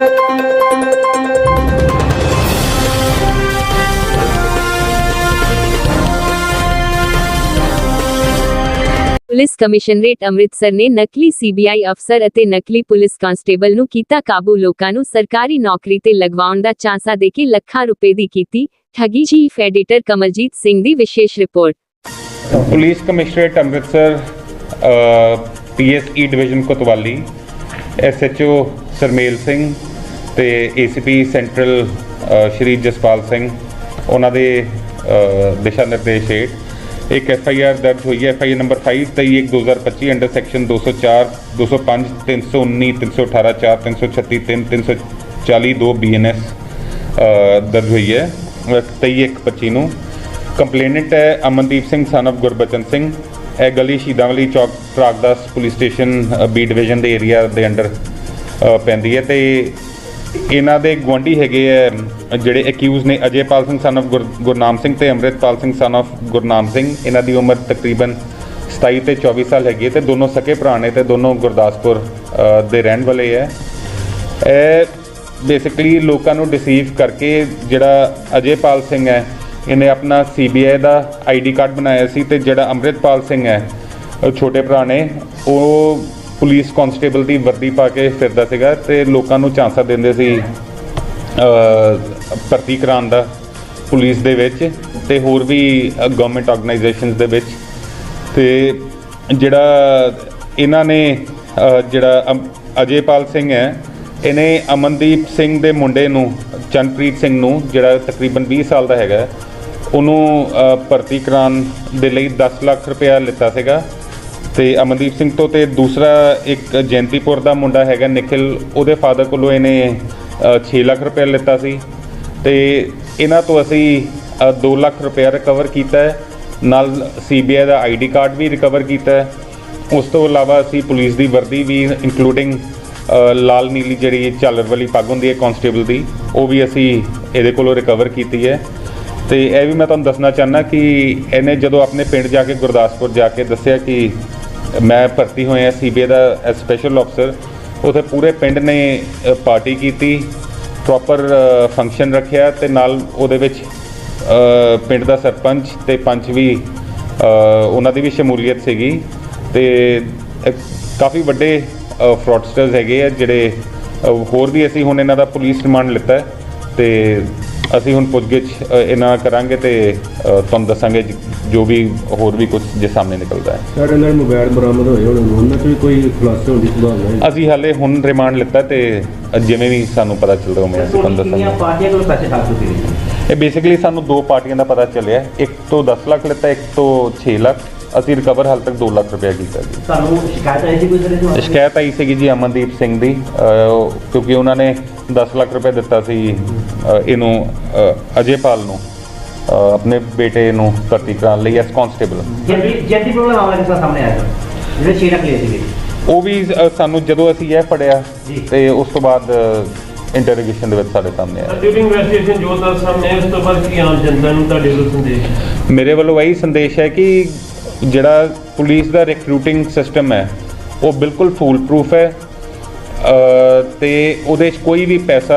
Police commissionerate Amritsar ਨੇ ਨਕਲੀ CBI ਅਫਸਰ ਅਤੇ ਨਕਲੀ ਪੁਲਿਸ ਕਾਂਸਟੇਬਲ ਨੂੰ ਕੀਤਾ ਕਾਬੂ। ਲੋਕਾਂ ਨੂੰ ਸਰਕਾਰੀ ਨੌਕਰੀ ਤੇ ਲਗਵਾਉਣ ਦਾ ਚਾਂਸਾ ਦੇ ਕੇ ਲੱਖਾਂ ਰੁਪਏ ਦੀ ਕੀਤੀ ਠੱਗੀ। ਚੀਫ ਐਡੀਟਰ ਕਮਲਜੀਤ ਸਿੰਘ ਦੀ ਵਿਸ਼ੇਸ਼ report. Police commissionerate Amritsar PSE division Kotwali SHO Sarmel Singh ਤੇ ਏਸੀਪੀ ਸੈਂਟਰਲ ਸ਼੍ਰੀ ਜਸਪਾਲ ਸਿੰਘ, ਉਹਨਾਂ ਦੇ ਦਿਸ਼ਾ ਨਿਰਦੇਸ਼ ਹੇਠ ਇੱਕ ਐੱਫ ਆਈ ਆਰ ਦਰਜ ਹੋਈ ਹੈ। F I R number 523 2025 under section 204 205 319 318 4 336 3 340 2 BNS ਦਰਜ ਹੋਈ ਹੈ। 23/1/25 ਨੂੰ। ਕੰਪਲੇਨੈਂਟ ਹੈ ਅਮਨਦੀਪ ਸਿੰਘ ਸਨ of ਗੁਰਬਚਨ ਸਿੰਘ। ਇਹ ਗਲੀ ਸ਼ਹੀਦਾਂਵਾਲੀ ਚੌਕ Pragdas police station B division ਦੇ ਏਰੀਆ ਦੇ ਅੰਡਰ ਪੈਂਦੀ ਹੈ ਤੇ ਇਹਨਾਂ ਦੇ ਗੁਆਂਢੀ ਹੈਗੇ ਆ ਜਿਹੜੇ ਅਕਿਊਜ਼ ਨੇ, ਅਜੇਪਾਲ ਸਿੰਘ ਸਨ of ਗੁਰ- ਗੁਰਨਾਮ ਸਿੰਘ ਤੇ ਅੰਮ੍ਰਿਤਪਾਲ ਸਿੰਘ ਸਨ of ਗੁਰਨਾਮ ਸਿੰਘ। ਇਹਨਾਂ ਦੀ ਉਮਰ ਤਕਰੀਬਨ 27 ਤੇ 24 ਸਾਲ ਹੈਗੀ ਹੈ ਤੇ ਦੋਨੋਂ ਸਕੇ ਭਰਾ ਨੇ ਤੇ ਦੋਨੋਂ ਗੁਰਦਾਸਪੁਰ ਦੇ ਰਹਿਣ ਵਾਲੇ ਹੈ ਇਹ ਬੇਸਿਕਲੀ ਲੋਕਾਂ ਨੂੰ ਡਿਸੀਵ ਕਰਕੇ ਜਿਹੜਾ ਅਜੇਪਾਲ ਸਿੰਘ ਹੈ ਇਹਨੇ ਆਪਣਾ ਸੀਬੀਆਈ ਦਾ ਆਈਡੀ ਕਾਰਡ ਬਣਾਇਆ ਸੀ ਤੇ ਜਿਹੜਾ ਅੰਮ੍ਰਿਤਪਾਲ ਸਿੰਘ ਹੈ ਛੋਟੇ ਭਰਾ ਨੇ, ਉਹ ਪੁਲਿਸ ਕਾਂਸਟੇਬਲ ਦੀ ਵਰਦੀ ਪਾ ਕੇ ਫਿਰਦਾ ਸੀਗਾ ਤੇ ਲੋਕਾਂ ਨੂੰ ਚਾਂਸਾ ਦਿੰਦੇ ਸੀ ਭਰਤੀ ਕਰਾਉਣ ਦਾ ਪੁਲਿਸ ਦੇ ਵਿੱਚ ਤੇ ਹੋਰ ਵੀ ਗਵਰਨਮੈਂਟ ਆਰਗੇਨਾਈਜੇਸ਼ਨਸ ਦੇ ਵਿੱਚ। ਤੇ ਜਿਹੜਾ ਇਹਨਾਂ ਨੇ ਜਿਹੜਾ ਅਮ- ਅਜੇਪਾਲ ਸਿੰਘ ਹੈ, ਇਹਨੇ ਅਮਨਦੀਪ ਸਿੰਘ ਦੇ ਮੁੰਡੇ ਨੂੰ, ਚੰਨਪ੍ਰੀਤ ਸਿੰਘ ਨੂੰ, ਜਿਹੜਾ ਤਕਰੀਬਨ 20 ਸਾਲ ਦਾ ਹੈਗਾ, ਉਹਨੂੰ ਭਰਤੀ ਕਰਾਉਣ ਦੇ ਲਈ 10 ਲੱਖ ਰੁਪਇਆ ਲਿੱਤਾ ਸੀਗਾ। ਤੇ ਅਮਨਦੀਪ ਸਿੰਘ ਤੋਂ ਤੇ ਦੂਸਰਾ ਇੱਕ ਜੈਂਤੀਪੁਰ ਦਾ ਮੁੰਡਾ ਹੈਗਾ ਨikhil ਉਹਦੇ ਫਾਦਰ ਕੋਲੋਂ ਇਹਨੇ ਅ, 6 ਲੱਖ ਰੁਪਇਆ ਲਿੱਤਾ ਸੀ। ਤੇ ਇਹਨਾਂ ਤੋਂ ਅਸੀਂ 2 ਲੱਖ ਰੁਪਇਆ ਰਿਕਵਰ ਕੀਤਾ ਹੈ। ਨਾਲ ਸੀਬੀਆਈ ਦਾ ਆਈਡੀ ਕਾਰਡ ਵੀ ਰਿਕਵਰ ਕੀਤਾ ਹੈ। ਉਸ ਤੋਂ ਇਲਾਵਾ ਅਸੀਂ ਪੁਲਿਸ ਦੀ ਵਰਦੀ ਵੀ ਇਨਕਲੂਡਿੰਗ ਲਾਲ ਨੀਲੀ ਜਿਹੜੀ ਝਾਲਰ ਵਾਲੀ ਪੱਗ ਹੁੰਦੀ ਹੈ ਕਾਂਸਟੇਬਲ ਦੀ ਉਹ ਵੀ ਅਸੀਂ ਇਹਦੇ ਕੋਲੋਂ ਰਿਕਵਰ ਕੀਤੀ ਹੈ। ਤੇ ਇਹ ਵੀ ਮੈਂ ਤੁਹਾਨੂੰ ਦੱਸਣਾ ਚਾਹਨਾ ਕਿ ਇਹਨੇ ਜਦੋਂ ਆਪਣੇ ਪਿੰਡ ਜਾ ਕੇ ਗੁਰਦਾਸਪੁਰ ਜਾ ਕੇ ਦੱਸਿਆ ਕਿ ਮੈਂ ਭਰਤੀ ਹੋਇਆ ਸੀਬੀਆਈ ਦਾ ਸਪੈਸ਼ਲ ਅਫਸਰ ਉਥੇ ਪੂਰੇ ਪਿੰਡ ਨੇ ਪਾਰਟੀ ਕੀਤੀ ਪ੍ਰੋਪਰ ਫੰਕਸ਼ਨ ਰੱਖਿਆ ਤੇ ਨਾਲ ਉਹਦੇ ਵਿੱਚ ਪਿੰਡ ਦਾ ਸਰਪੰਚ ਤੇ ਪੰਚ ਵੀ ਉਹਨਾਂ ਦੀ ਵੀ ਸ਼ਮੂਲੀਅਤ ਸੀਗੀ ਤੇ ਕਾਫੀ ਵੱਡੇ ਫਰਾਡਸਟਰਸ ਹੈਗੇ ਆ ਜਿਹੜੇ ਹੋਰ ਵੀ ਅਸੀਂ ਹੁਣ ਇਹਨਾਂ ਦਾ ਪੁਲਿਸ ਰਿਮਾਂਡ ਲਿੱਤਾ ਹੈ ਤੇ ਅਸੀਂ ਹੁਣ ਪੁੱਛਗਿੱਛ ਅ, ਇਹਨਾਂ ਕਰਾਂਗੇ ਤੇ ਅ, ਤੁਹਾਨੂੰ ਦੱਸਾਂਗੇ ਜ- ਜੋ ਵੀ ਹੋਰ ਵੀ ਕੁਝ ਜੇ ਸਾਹਮਣੇ ਨਿਕਲਦਾ ਹੈ। ਸਾਡੇ ਨਾਲ ਮੋਬਾਈਲ ਬਰਾਮਦ ਹੋਏ ਹੁਣ ਉਹਨਾਂ ਵੀ ਕੋਈ ਖੁਲਾਸੇ ਹੋਣ ਦੀ ਸੰਭਾਵਨਾ ਹੈ? ਅਸੀਂ ਹਾਲੇ ਹੁਣ ਰਿਮਾਂਡ ਲਿੱਤਾ ਤੇ ਜਿਵੇਂ ਵੀ ਸਾਨੂੰ ਪਤਾ ਚੱਲਦਾ ਉਵੇਂ ਅਸੀਂ ਤੁਹਾਨੂੰ ਦੱਸਾਂਗੇ। ਪਾਰਟੀਆਂ ਕੋਲ ਪੈਸੇ ਖਾ ਚੁੱਕੇ ਨੇ? ਇਹ ਬੇਸਿਕਲੀ ਸਾਨੂੰ ਦੋ ਪਾਰਟੀਆਂ ਦਾ ਪਤਾ ਚੱਲਿਆ ਇੱਕ ਤੋਂ 10 ਲੱਖ ਲਿੱਤਾ ਇੱਕ ਤੋਂ 6 ਲੱਖ। ਅਸੀਂ ਰਿਕਵਰ ਹਾਲ ਤੱਕ 2 ਲੱਖ ਰੁਪਏ ਕੀਤਾ ਜੀ। ਤੁਹਾਨੂੰ ਸ਼ਿਕਾਇਤ ਆਈ ਸੀ ਕੋਈ ਤਰ੍ਹਾਂ ਦੀ ਸ਼ਿਕਾਇਤ ਆਈ ਸੀਗੀ ਜੀ ਅਮਨਦੀਪ ਸਿੰਘ ਦੀ। ਅਹ, ਉਹ- ਕਿਉਂਕਿ ਉਹਨਾਂ ਨੇ 10 ਲੱਖ ਰੁਪਏ ਦਿੱਤਾ ਸੀ ਇਹਨੂੰ ਅਜੇਪਾਲ ਨੂੰ ਆਪਣੇ ਬੇਟੇ ਨੂੰ ਭਰਤੀ ਕਰਾਉਣ ਲਈ ਐਸ ਕਾਂਸਟੇਬਲ ਜੈਦੀ ਜੈਦੀ ਪ੍ਰੋਬਲਮ ਕਿਸ ਤਰ੍ਹਾਂ ਸਾਹਮਣੇ ਆਇਆ ਸਰ ਜਿਹੜੇ ਛੇ ਲੱਖ ਲਏ ਸੀਗੇ। ਉਹ ਵੀ ਸਾਨੂੰ ਜਦੋਂ ਅਸੀਂ ਇਹ ਫੜਿਆ ਜੀ। ਤੇ ਉਸ ਤੋਂ ਬਾਅਦ ਇੰਟਰੋਗੇਸ਼ਨ ਦੇ ਵਿੱਚ ਸਾਡੇ ਸਾਹਮਣੇ ਆਇਆ। ਡਿਊਰਿੰਗ ਇਨਵੈਸਟੀਗੇਸ਼ਨ ਜੋ ਦੱਸ ਸਾਹਮਣੇ ਉਸ ਤੋਂ ਬਾਅਦ ਕੀ ਆਮ ਜਨਤਾ ਨੂੰ ਤੁਹਾਡੇ ਵੱਲੋਂ ਸੰਦੇਸ਼? ਮੇਰੇ ਵੱਲੋਂ ਇਹੀ ਸੰਦੇਸ਼ ਹੈ ਕਿ ਜਿਹੜਾ ਪੁਲਿਸ ਦਾ ਰਿਕਰੂਟਿੰਗ ਸਿਸਟਮ ਹੈ ਉਹ ਬਿਲਕੁਲ ਫੂਲ ਪ੍ਰੂਫ ਹੈ ਤੇ ਉਹਦੇ 'ਚ ਕੋਈ ਵੀ ਪੈਸਾ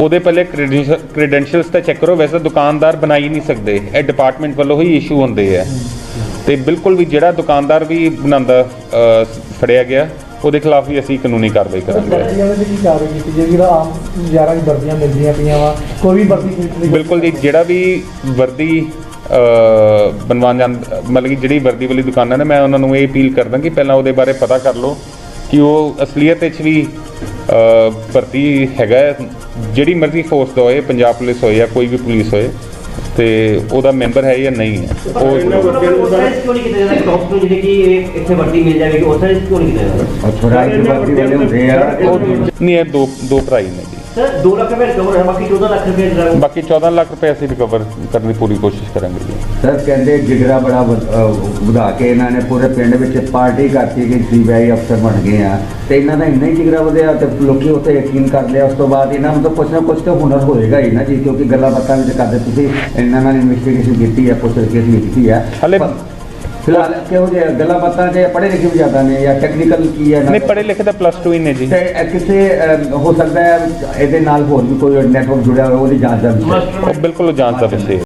ਉਹਦੇ ਪਹਿਲੇ ਕ੍ਰੈਡੈਂਸ਼ੀਅਲਸ ਤਾਂ ਚੈੱਕ ਕਰੋ ਵੈਸੇ ਦੁਕਾਨਦਾਰ ਬਣਾ ਹੀ ਨਹੀਂ ਸਕਦੇ। ਇਹ ਡਿਪਾਰਟਮੈਂਟ ਵੱਲੋਂ ਹੀ ਇਸ਼ੂ ਹੁੰਦੇ ਆ। ਤੇ ਬਿਲਕੁਲ ਵੀ ਜਿਹੜਾ ਦੁਕਾਨਦਾਰ ਵੀ ਬਣਾਉਂਦਾ ਫੜਿਆ ਗਿਆ ਉਹਦੇ ਖਿਲਾਫ ਵੀ ਅਸੀਂ ਕਾਨੂੰਨੀ ਕਾਰਵਾਈ ਕਰਾਂਗੇ। ਬਿਲਕੁਲ ਜੀ ਜਿਹੜਾ ਵੀ ਵਰਦੀ ਬਣਵਾਉਣ ਜਾਂ ਮਤਲਬ ਕਿ ਜਿਹੜੀ ਵਰਦੀ ਵਾਲੀ ਦੁਕਾਨਾਂ ਨੇ ਮੈਂ ਉਹਨਾਂ ਨੂੰ ਇਹ ਅਪੀਲ ਕਰਦਾ ਕਿ ਪਹਿਲਾਂ ਉਹਦੇ ਬਾਰੇ ਪਤਾ ਕਰ ਲਓ ਕਿ ਉਹ ਅਸਲੀਅਤ ਵਿੱਚ ਵੀ ਭਰਤੀ ਹੈਗਾ ਜਿਹੜੀ ਮਰਜ਼ੀ ਫੋਰਸ ਦਾ ਹੋਏ, ਪੰਜਾਬ ਪੁਲਿਸ ਹੋਏ ਜਾਂ ਕੋਈ ਵੀ ਪੁਲਿਸ ਹੋਏ ਤੇ ਉਹਦਾ ਮੈਂਬਰ ਹੈ ਜਾਂ ਨਹੀਂ ਹੈ? ਉਹ ਨਹੀਂ ਕੀਤਾ ਜਾਂਦਾ? ਟੌਪ ਨੂੰ ਜਿਹੜੀ ਕਿ ਇਹ ਦੀ ਵਰਦੀ ਵਾਲੇ ਹੁੰਦੇ ਆ। ਉਹ ਨਹੀਂ ਇਹ ਦੋ ਦੋ ਭਰਾ ਹੀ ਨੇ ਜੀ। ਸਰ 2 ਲੱਖ ਰੁਪਏ ਰਿਕਵਰ ਹੈ ਬਾਕੀ 14 ਲੱਖ ਰੁਪਏ ਜਿਹੜਾ ਬਾਕੀ 14 ਲੱਖ ਰੁਪਏ ਅਸੀਂ ਰਿਕਵਰ ਕਰਨ ਦੀ ਪੂਰੀ ਕੋਸ਼ਿਸ਼ ਕਰਾਂਗੇ ਜੀ। ਸਰ ਕਹਿੰਦੇ ਜਿਗਰਾ ਬੜਾ ਵਧ- ਅਹ ਵਧਾ ਕੇ ਇਹਨਾਂ ਨੇ ਪੂਰੇ ਪਿੰਡ ਵਿੱਚ ਪਾਰਟੀ ਕਰਤੀ ਕਿ ਸੀਬੀਆਈ ਅਫਸਰ ਬਣ ਗਏ ਆ। ਤੇ ਇਹਨਾਂ ਦਾ ਇੰਨਾ ਹੀ ਜਿਗਰਾ ਵਧਿਆ ਤੇ ਲੋਕੀ ਉੱਤੇ ਯਕੀਨ ਕਰ ਲਿਆ। ਉਸ ਤੋਂ ਬਾਅਦ ਇਹਨਾਂ ਨੂੰ ਤਾਂ ਕੁਛ ਨਾ ਕੁਛ ਤਾਂ ਹੁਨਰ ਹੋਏਗਾ ਹੀ ਨਾ ਜੀ ਕਿਉਂਕਿ ਗੱਲਾਂ ਬਾਤਾਂ ਵਿੱਚ ਕਰਦੇ ਤੁਸੀਂ ਇਹਨਾਂ ਨਾਲ ਇਨਵੈਸਟੀਗੇਸ਼ਨ ਕੀਤੀ ਹੈ ਪੁੱਛ ਕੇ ਕੀਤੀ ਹੈ ਹਾਲੇ- ਫਿਲਹਾਲ ਕਿਹੋ ਜਿਹੇ ਗੱਲਾਂ ਬਾਤਾਂ ਜੇ ਪੜ੍ਹੇ ਲਿਖੇ ਵੀ ਜ਼ਿਆਦਾ ਨੇ ਜਾਂ ਟੈਕਨੀਕਲ ਕੀ ਹੈ ਨਹੀਂ? ਪੜ੍ਹੇ ਲਿਖੇ ਤਾਂ ਪਲੱਸ 2 ਹੀ ਨੇ ਜੀ ਤੇ ਕਿਸੇ ਹੋ ਸਕਦਾ ਹੈ ਇਹਦੇ ਨਾਲ ਹੋਰ ਵੀ ਕੋਈ ਨੈਟਵਰਕ ਜੁੜਿਆ ਹੋਵੇ ਉਹਦੀ ਜਾਂਚ ਦਾ ਵਿਸ਼ਾ ਬਿਲਕੁਲ ਜਾਂਚ ਦਾ ਵਿਸ਼ੇ